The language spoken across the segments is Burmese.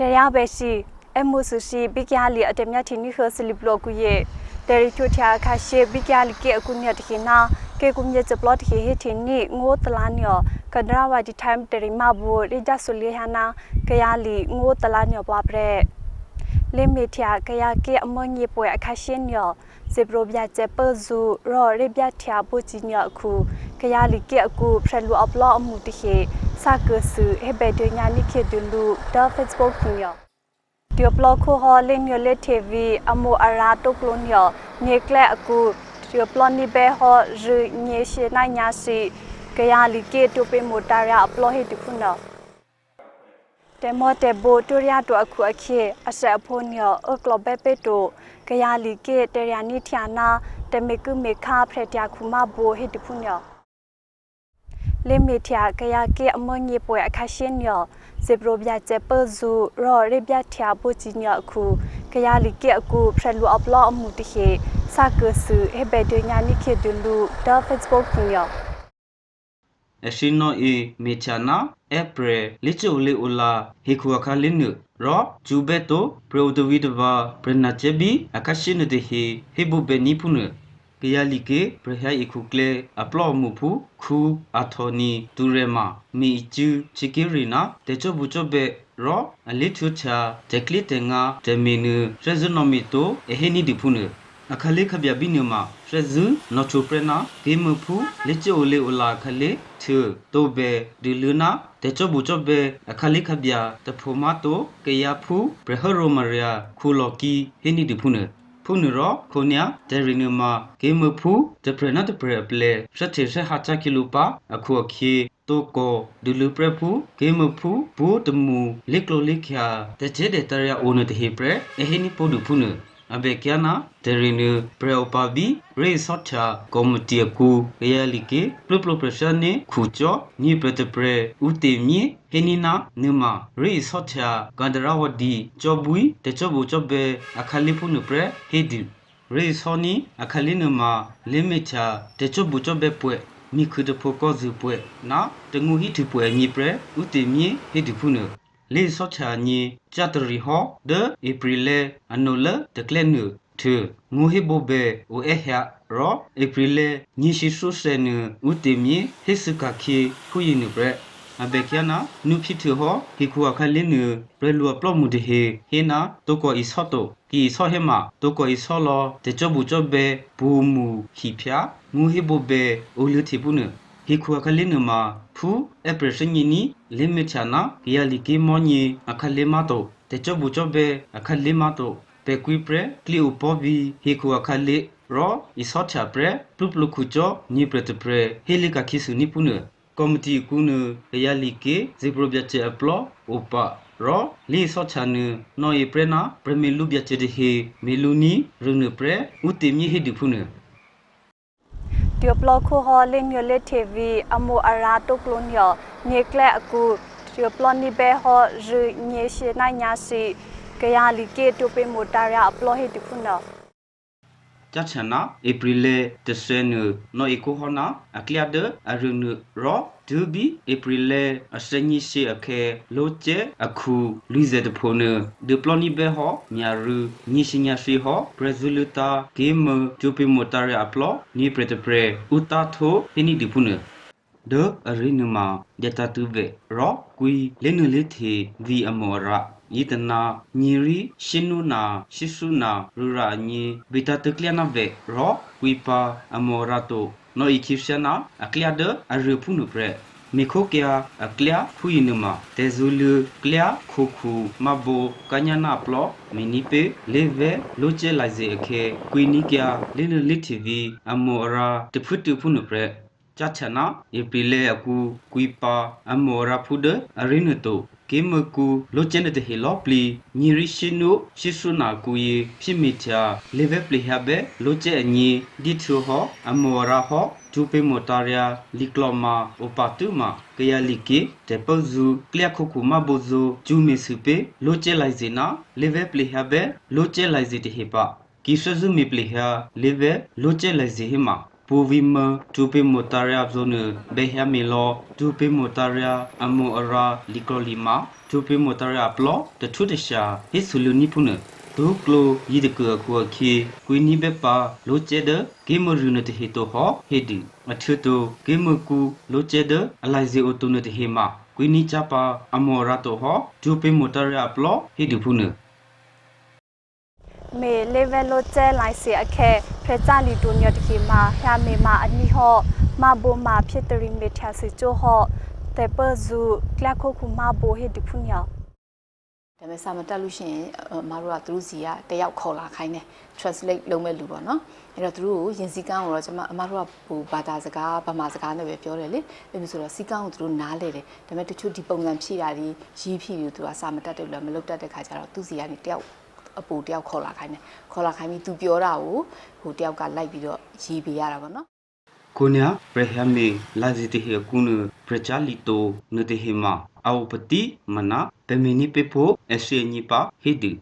တရားပဲရှိအမှုစုရှိဘိကယာလီအတမြတီနီခစလီဘလော့ကူရဲ့တယ်ရီထိုချာခါရှေဘိကယာလီကေအခုညတခိနာကေကုမြချပလော့တခိဟတီနီငိုတလာညောကဒရာဝဒီတိုင်တရီမဘူရိဂျဆူလီဟာနာကယာလီငိုတလာညောပွားပရက်လင်မီထယာကယာကေအမငေပွဲအခါရှင်းညောစေပရိုဗျာချေပဇူရောရိဗျာထယာပူချီညောအခုကယာလီကေအခုဖရလူအပလော့အမှုတခိ စာကဆူဟေဘေဒညာနိခေဒလူဒါ Facebook ညောဒီဘလော့ခိုဟောလင်းညလက်တီဗီအမိုအရာတုကလုံးညနေကလက်အခုဒီဘလော့နိဘဲဟောရညေရှိနိုင်ညာစီကရလီကေတုပေမိုတာရအပလော့ဟိတခုနော်တေမောတေဘိုတူရယာတို့အခုအခေအဆက်အဖို့ညအကလဘဲပေတိုကရလီကေတေရယာနိထ ्याना တမေကုမေခါဖရတျာခုမဘိုဟိတခုနော် လေမီထယာကယာကေအမငေပွဲအခါရှင်းညဇေဘရိုဗျာချေပဇူရောရေဗျာထယာပူချီညအခုကယာလီကေအခုဖရလူအပလောအမှုတခေစာကဆူဟေဘေဒညာနိခေဒလူဒါ Facebook ညအရှိနောအေမေချာနာဧပြီလိချိုလေအိုလာဟေခုအခါလင်းနရောဂျူဘက်တိုပရိုဒဝီဒဘာဘရနာချေဘီအခါရှိနတေဟေဟေဘူဘေနီဖုန ကယာလီကေပရဟိုင်အခုကလေအပလောမှုဖူခူအထောနီဒူရမမီကျူချီကီရီနာတေချိုဘူချိုဘေရောအလီထူချာတက်ကလစ်တေငါဒမီနူရဇနိုမီတိုအဟေနီဒီဖုနအခါလေးခပြဘိနမရဇူနော်ချိုပရနာဂေမဖူလက်ချိုလေအိုလာခလေထူတိုဘေဒီလူနာတေချဘူချဘေအခါလေးခပြတဖူမတိုကေယာဖူဘရဟရိုမရီယာခူလော်ကီဟိနီဒီဖုန ဖုန်ရောခိုနီယာဒေရီနမဂေမဖူတပရနတ်ပရပလေရတေရဟာချကီလူပါအခုအခေတိုကိုဒူလူပရဖူဂေမဖူဘူတမူလက်လိုလက်ခာတချေတဲ့တရအိုနတဟေပရအဟိနီပိုဒူဖုန အဘေကျနာဒေရီနပရပဘီရေဆော့ချာကော်မတီကူရီယလီကေပလပလပရရှန်နေခူချောညိပရတပရဥတေမီဟေနီနာနမရေဆော့ချာဂန္ဒရာဝဒီချောဘူတချောဘူချောဘေအခါလီဖုန်ပရဟေဒီရေဆောနီအခါလီနမလိမီချာတချောဘူချောဘေပွဲမိခုတဖိုကောဇူပွဲနာတငူဟိထပွဲညိပရဥတေမီဟေဒီဖုန် လေဆော့ချာညီကြတရီဟောဒဧပြီလေအနိုလတကလနုထေငူဟိဘဘေအိုအဟယာရောဧပြီလေညီရှိဆုဆေနဥတေမီဟိစကခေဖူယင်းနဘရအဘေကျနာနုဖြစ်ထဟောဟိခုအခလင်းနဘရလူပလော့မှုတဟေဟေနာတိုကိုအီဆော့တိုကီဆော့ဟေမာတိုကိုအီဆော့လောတေချဘူချဘေဘူမူဟိဖျာငူဟိဘဘေအိုလူတီပုန ဟိခုအခလင်းနမှာဖူအပရရှင်ညီနီလင်မချာနာကီယာလီကီမောညီအခလေမတိုတေချဘူချဘေအခလေမတိုပေကွီပရကလီဥပဘီဟေခုအခလေရောဤဆော့ချပရပလုပလုခုချောညိပရတပရဟေလီကခိစုနိပုနကော်မတီကူနကယာလီကေဇေပရိုဗျတ်ချေအပလောဥပရောလီဆော့ချာနနော်ယေပရနာပရမီလူဗျတ်ချေတဟေမီလူနီရုနပရဥတေမီဟေဒီဖုန ဒီဘလော့ခိုဟောလင်းညလက်တီဗီအမိုအရာတုကလုံးညနေကလက်အခုဒီဘလော့နိဘဲဟောရညေရှိနိုင်ညာစီကရလီကေတုပေမိုတာရအပလော့ဟိတခုနော် ကြချနာဧပြီလေတဆဲနနော်အကိုဟနာအကလျာဒအရုနရောဒူဘီဧပြီလေအစညိရှိအခဲလိုချေအခုလူဇေတဖိုနဒီပလောနီဘေဟောမြာရူညိရှိညာရှိဟောဘရဇီလူတာဂေမဂျူပီမိုတာရအပလောနီပရတပရဥတာထိုဟိနီဒီဖုနဒအရိနမဒတာတူဘေရောကွီလင်းနလေးထေဗီအမောရာ ယတနာညီရီရှင်နုနာရှိဆုနာရူရာညီဘီတာတကလျနာဘေရောဝီပါအမောရာတိုနိုအီခိရှနာအကလျဒအရဖုနုပရမေခိုကယာအကလျဖူယနမတေဇူလူကလျခုခုမဘောကညာနာပလောမီနီပေလေဗေလိုချေလိုက်စေအခေကွီနီကယာလင်းလစ်တီဗီအမောရာတဖုတဖုနုပရကြ ချနာဧပြီလေအကူကွီပါအမောရာဖုဒအရင်းတိုကေမကူလိုချင်တဲ့ဟေလောပလီညီရီရှိနုရှိဆုနာကူယေဖြစ်မိချာလေဗေပလီဟဘဲလိုချေအညီဒီထူဟောအမောရာဟောဂျူပေမိုတာရီယာလီကလောမာအိုပါတူမာကယာလီကေတေပဇူကလျခုခုမဘိုဇူဂျူမီစုပေလိုချေလိုက်စေနာလေဗေပလီဟဘဲလိုချေလိုက်စေတဟေပါကီဆဇူမီပလီဟာလေဗေလိုချေလိုက်စေဟေမာ ပူဗီမတူပေမိုတာရဇိုနဘေဟမီလောတူပေမိုတာရအမိုအရာလီကလီမာတူပေမိုတာရပလောတထုတရှာဟိဆူလူနီဖုနဒုကလိုယီဒကကွာခီကွီနီဘေပါလိုချေဒဂေမရူနတဟီတိုဟဟေဒီမထူတိုဂေမကူလိုချေဒအလိုက်ဇီအိုတိုနတဟီမာကွီနီချပါအမောရာတိုဟတူပေမိုတာရပလောဟေဒီဖုန မေလေဗယ်လိုကျဲလိုက်စီအခဲဖရကြလီတိုညတခေမှာဟာမေမာအနီဟောမဘိုမာဖြစ်တရီမေထျာစီချိုဟောတေပဇူကလခုခုမဘိုဟေဒီဖုန်ယောဒါပေမဲ့စာမတက်လို့ရှိရင်အမတို့ကသူတို့စီကတယောက်ခေါ်လာခိုင်းတယ် translate လုပ်မဲ့လူပေါ့နော်အဲ့တော့သူတို့ကိုယင်စည်းကန်းကိုတော့ကျွန်မအမတို့ကဟိုဘာသာစကားဗမာစကားနဲ့ပဲပြောတယ်လေအဲ့လိုဆိုတော့စီကန်းကိုသူတို့နားလေတယ်ဒါပေမဲ့တချို့ဒီပုံစံဖြည့်တာဒီရေးဖြည့်ပြီးသူကစာမတက်တယ်လို့မလုပ်တတ်တဲ့ခါကျတော့သူစီကနေတယောက် အပူတယောက်ခေါ်လာခိုင်းတယ်ခေါ်လာခိုင်းပြီးသူပြောတာကိုဟိုတယောက်ကလိုက်ပြီးတော့ရေးပေးရတာပေါ့နော် Kunya prehame laziti he kunu prachalito nutehima awpati mana pemini pepo eshe nipa hidu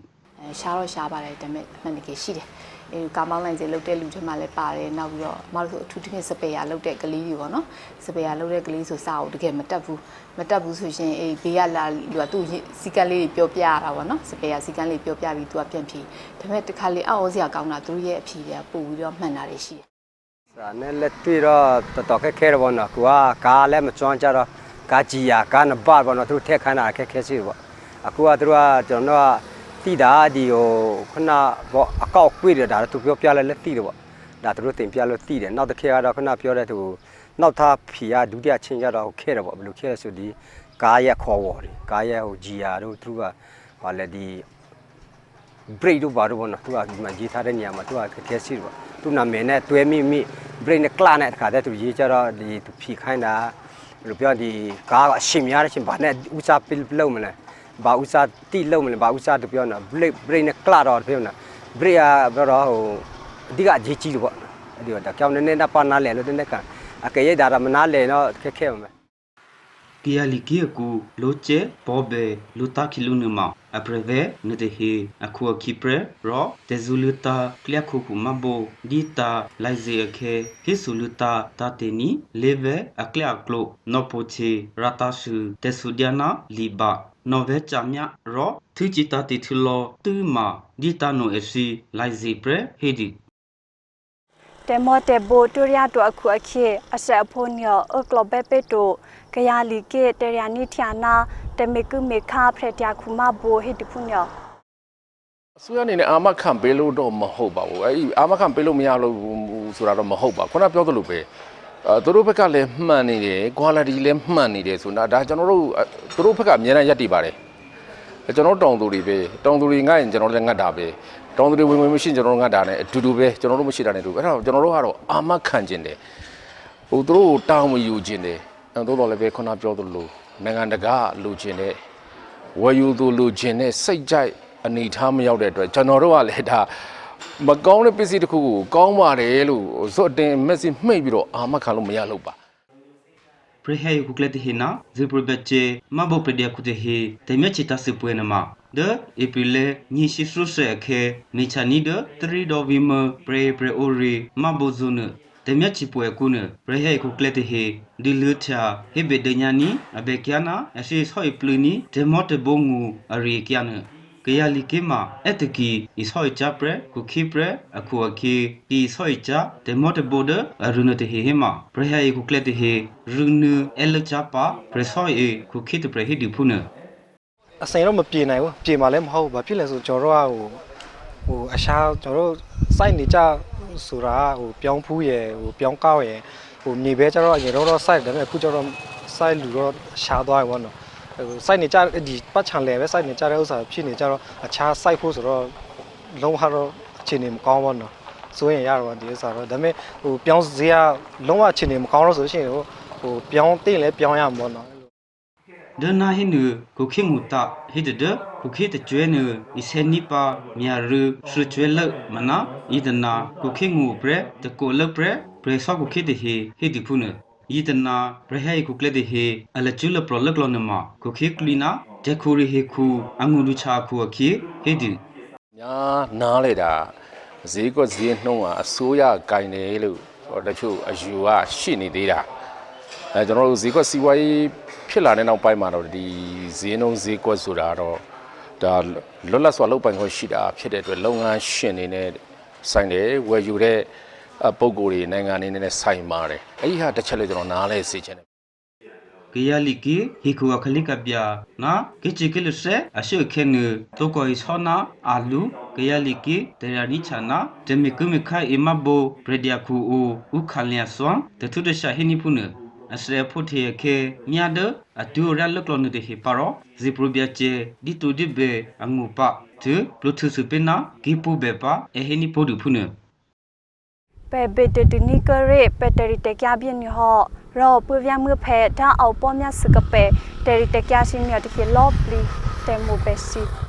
အဲရှားတော့ရှားပါတယ်ဒါပေမဲ့အမှန်တကယ်ရှိတယ် အဲကာမောင်းလိုင်းစေလုပ်တဲ့လူတွေမှလည်းပါတယ်နောက်ပြီးတော့မတို့ဆိုအထူးသဖြင့်စပယ်ယာလုပ်တဲ့ကလေးတွေပေါ့နော်စပယ်ယာလုပ်တဲ့ကလေးဆိုစာအုပ်တကယ်မတက်ဘူးမတက်ဘူးဆိုရှင်အေးဘေးကလာလူကသူ့စီကန်းလေးတွေပြောပြရတာပေါ့နော်စပယ်ယာစီကန်းလေးပြောပြပြီးသူကပြန်ဖြေဒါပေမဲ့တခါလေအောက်ဩစရာကောင်းတာသူတို့ရဲ့အဖြေတွေကပို့ပြီးတော့မှန်တာတွေရှိတယ်စာနဲ့လက်တွေ့တော့တော်တော်ခက်ခဲတယ်ပေါ့နော်ကိုကကားလည်းမကျွမ်းကြတော့ကားကြီးရကားနဘတ်ပေါ့နော်သူတို့ထက်ခိုင်းတာခက်ခဲစီပေါ့အခုကသူတို့ကကျွန်တော်တို့က တိတာဒီဟိုခုနပေါ့အကောက်ကွေ့တယ်ဒါသူပြောပြလဲလက်တိတယ်ပေါ့ဒါသူတို့တင်ပြလို့တိတယ်နောက်တစ်ခေတ်ကတော့ခုနပြောတဲ့သူနောက်သားဖီရဒုတိယချင်းကြတော့ခဲတယ်ပေါ့ဘယ်လိုခဲလဲဆိုဒီကားရဲ့ခေါ်ဝေါ်တယ်ကားရဲ့ဟိုဂျီယာတို့သူကဟာလေဒီ break တို့ဘာတို့ပေါ့နော်သူကဒီမှာရေးထားတဲ့နေရာမှာသူကခက်ခဲရှိတယ်ပေါ့သူနာမည်နဲ့တွဲမိမိ break နဲ့ class နဲ့တခါတည်းသူရေးကြတော့ဒီသူဖြီခိုင်းတာဘယ်လိုပြောဒီကားကအရှင်များတဲ့ချင်းဘာနဲ့ဥစားပြလုံးမလဲ ဘာဥစားတိလုံးမလဲဘာဥစားသူပြောနော် break break နဲ့ class တော့ပြောနော် break ကပြောတော့ဟိုအဓိကအရေးကြီးတယ်ပေါ့အဲ့ဒီတော့ဒါကြောင့်နည်းနည်းတော့ပါနာလဲလို့တဲ့ကအကရဲ့ဒါရမနာလဲတော့ခက်ခဲမှာ kia liki ku loche bobe luta kilunuma apreve nutehe akua kipre ro tezuluta klia kuku mabo dita laize akhe hisuluta tateni leve aklia klo nopoche ratashu tesudiana liba nove chamya ro thujita tithulo tuma dita no esi laize pre hedi တေ မောတေဘိုတူရယာတိုအခုအခေအဆက်အဖို့ညောအကလဘပေတိုကယာလီကေတေရယာနီထျာနာတေမေကုမေခါဖရတျာခုမဘိုဟေဒီဖုန်ယောအစိုးရအနေနဲ့အာမခံပေးလို့တော့မဟုတ်ပါဘူးအဲ့ဒီအာမခံပေးလို့မရလို့ဆိုတာတော့မဟုတ်ပါခုနပြောသလိုပဲအဲ သူတို့ဘက်ကလည်းမှန်နေတယ် quality လည်းမှန်နေတယ်ဆိုတာဒါကျွန်တော်တို့သူတို့ဘက်ကအများနဲ့ရက်တည်ပါတယ်ကျွန်တော်တောင်သူတွေပဲတောင်သူတွေငတ်ရင်ကျွန်တော်လည်းငတ်တာပဲတောင်သူတွေဝင်ဝင်မရှိရင်ကျွန်တော်တို့ငတ်တာနဲ့အတူတူပဲကျွန်တော်တို့မရှိတာနဲ့တူအဲ့ဒါကျွန်တော်တို့ကတော့အာမခံခြင်းတယ်ဟိုသူတို့ကိုတောင်းမယူခြင်းတယ်အဲသို့တော်လည်းပဲခုနပြောသလိုနိုင်ငံတကာလူခြင်းတဲ့ဝယ်ယူသူလူချင်းနဲ့စိတ်ကြိုက်အနေထားမရောက်တဲ့အတွက်ကျွန်တော်တို့ကလည်းဒါ မကောင်းတဲ့ပစ္စည်းတစ်ခုကိုကောင်းပါတယ်လို့ဇွတ်တင်မက်ဆေ့မှိတ်ပြီးတော့အာမခံလို့မရလို့ပါ Prehaya kuklete hina ziprobeche mabo pedia kutehe temya chita sipwena ma de epile ni shisruse akhe nichani de tri do vima pre pre ori mabo zone temya chipwe kune prehaya kuklete he dilutha hebe denyani abekyana ashi soi pluni demote bongu ari kyana kaya likema etaki ishoi chapre kukhipre aku akhi ki ishoi cha demote border arunate he hema prehya e kuklete he runu el chapa presoi e kukhit prehi dipuna အစိမ်တော့မပြေနိုင်ဘူးပြေမှာလည်းမဟုတ်ဘူးဘာဖြစ်လဲဆိုကျွန်တော်တို့ကဟိုဟိုအရှားကျွန်တော်တို့စိုက်နေကြဆိုတာဟိုပြောင်းဖူးရယ်ဟိုပြောင်းကောက်ရယ်ဟိုမြေပဲကျတော့အရင်တော့တော့စိုက်တယ်ဒါပေမဲ့အခုကျတော့စိုက်လူတော့ရှားသွားပြီပေါ့နော် ဟိုစိုက်နေကြဒီပတ်ချံလဲပဲစိုက်နေကြတဲ့ဥစ္စာဖြစ်နေကြတော့အခြားစိုက်ဖို့ဆိုတော့လုံးဝတော့အခြေအနေမကောင်းပါတော့စိုးရင်ရတော့ဒီဥစ္စာတော့ဒါပေမဲ့ဟိုပြောင်းစရာလုံးဝအခြေအနေမကောင်းတော့ဆိုရှင်ဟိုဟိုပြောင်းတင်လဲပြောင်းရမှာပေါ့နော် de na hinu kukhimuta hidde kukhit chwene isenipa myaru shruchwele mana idna kukhingu pre de kolak pre pre so kukhit he hidipuna idna prehai kuklede he alachula prolak lonama kukhiklina dekhuri he khu angulu cha khu akhi hidi ညာနားလေတာဈေးကွက်ဈေးနှုံးကအစိုးရကင်တယ်လို့ဟိုတချို့အယူကရှိနေသေးတာအဲကျွန်တော်တို့ဈေးကွက်စီးပွားရေးဖြစ်လာတဲ့နောက်ပိုင်းမှာတော့ဒီဈေးနှုန်းဈေးကွက်ဆိုတာတော့ဒါလွတ်လပ်စွာလုပ်ပိုင်ခွင့်ရှိတာဖြစ်တဲ့အတွက်လုပ်ငန်းရှင်တွေနဲ့ဆိုင်တယ်ဝယ်ယူတဲ့အ ပုံကိုယ်တွေနိုင်ငံအနေနဲ့ဆိုင်ပါတယ်အဲ့ဒီဟာတစ်ချက်လေးကျွန်တော်နားလဲစေချင်တယ်ကရလီကီဟီကူအခလိကပြာနာကေချီကလဆဲအရှိခဲနတိုကိုအစောနာအာလူကရလီကီတေရာနီချာနာဒမီကုမခိုင်အမဘောပရဒီယခုအိုဥခလျာဆွမ်တထုဒရှာဟိနီဖုနအစရဖို့ထေခေမြာဒအတူရလကလနတေဟီပါရောဇီပရဘျာချေဒီတူဒီဘေအငုပတေဘလူထုစပနာဂီပူဘေပါအဟိနီပိုဒုဖုန ပဲဘစ်တနီကရဲပက်တရီတကပြင်းညဟောရောပပြမဖဲတာအောပေါ်မြစကပဲတရီတကရှင်မြတခေလောပလီတေမိုပဲစီ